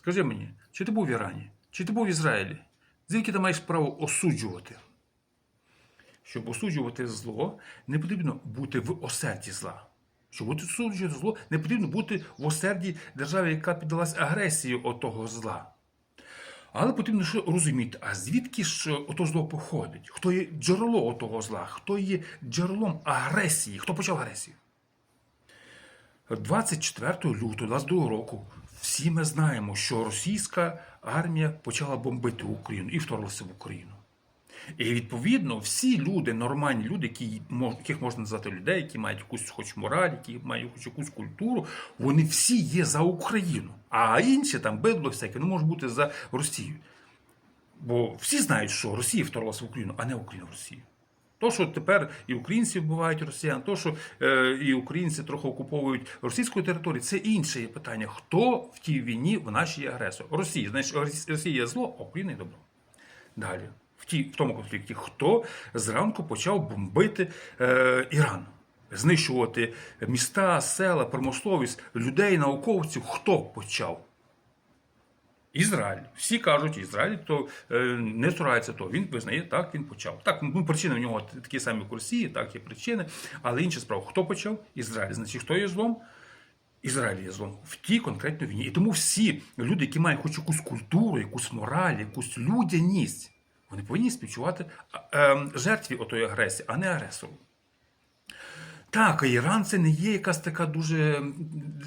Скажи мені, чи ти був в Ірані, чи ти був в Ізраїлі? Звідки ти маєш право осуджувати? Щоб осуджувати зло, не потрібно бути в осерді зла. Щоб осуджувати зло, не потрібно бути в осерді держави, яка піддалась агресії отого зла. Але потрібно ще розуміти, а звідки ж ото зло походить? Хто є джерело отого зла? Хто є джерелом агресії? Хто почав агресію? 24 лютого 22 року всі ми знаємо, що російська армія почала бомбити Україну і вторглася в Україну. І відповідно всі люди, нормальні люди, які яких можна назвати людей, які мають якусь хоч мораль, які мають хоч якусь культуру, вони всі є за Україну. А інші там бидло всяке, ну може бути за Росію. Бо всі знають, що Росія вторглася в Україну, а не Україна в Росію. То, що тепер і українці вбивають росіян, то, що е, і українці трохи окуповують російську територію, це інше є питання. Хто в тій війні в нашій агресор? Росія. Значить, Росія є зло, а Україна є добро. Далі. В, тій, в тому конфлікті, хто зранку почав бомбити е, Іран, знищувати міста, села, промисловість, людей, науковців. Хто почав? Ізраїль. Всі кажуть, Ізраїль то е, не цурається того. Він визнає, так він почав. Так, ну причини в нього такі самі як так є причини. Але інша справа, хто почав? Ізраїль. Значить, хто є злом? Ізраїль є злом в тій конкретній війні. І тому всі люди, які мають хоч якусь культуру, якусь мораль, якусь людяність, вони повинні співчувати е, е, жертві отої агресії, а не агресору. Так, Іран це не є якась така дуже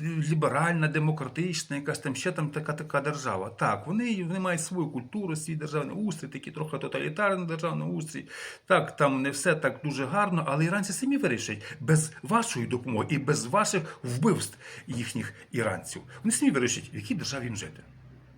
ліберальна, демократична, якась там ще там така така держава. Так, вони, вони мають свою культуру, свій державний устрій, такий трохи тоталітарний державний устрій. Так, там не все так дуже гарно, але іранці самі вирішать без вашої допомоги і без ваших вбивств їхніх іранців. Вони самі вирішать, в якій державі їм жити.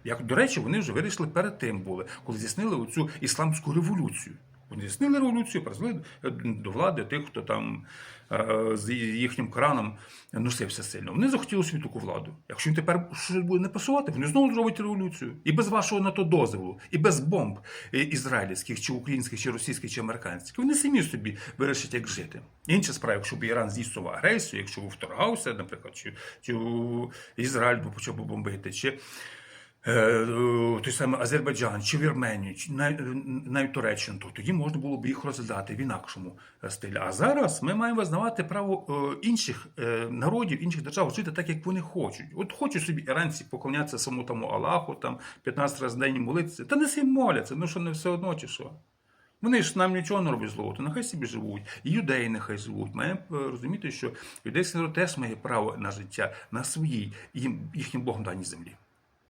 Як, до речі, вони вже вирішили перед тим були, коли здійснили оцю ісламську революцію. Здійснили революцію, призвели до влади тих, хто там е, з їхнім краном носився сильно. Вони захотіли собі таку владу. Якщо їм тепер щось буде не пасувати, вони знову зроблять революцію. І без вашого на то дозволу, і без бомб е, ізраїльських, чи українських, чи російських, чи американських. Вони самі собі вирішать, як жити. Інша справа, якщо б Іран здійснював агресію, якщо б вторгався, наприклад, чи, чи Ізраїль би почав би бомбити, чи той самий Азербайджан, чи Вірменію, чи навіть, Туреччину, то тоді можна було б їх розглядати в інакшому е, стилі. А зараз ми маємо визнавати право е, інших е, народів, інших держав жити так, як вони хочуть. От хочуть собі іранці поклонятися самому Аллаху, там 15 разів день молитися. Та не всі моляться, ну що не все одно чи що. Вони ж нам нічого не роблять злого, то нехай собі живуть, і юдеї нехай живуть. Маємо е, розуміти, що юдейський народ теж має право на життя на своїй їм їхнім Богом даній землі.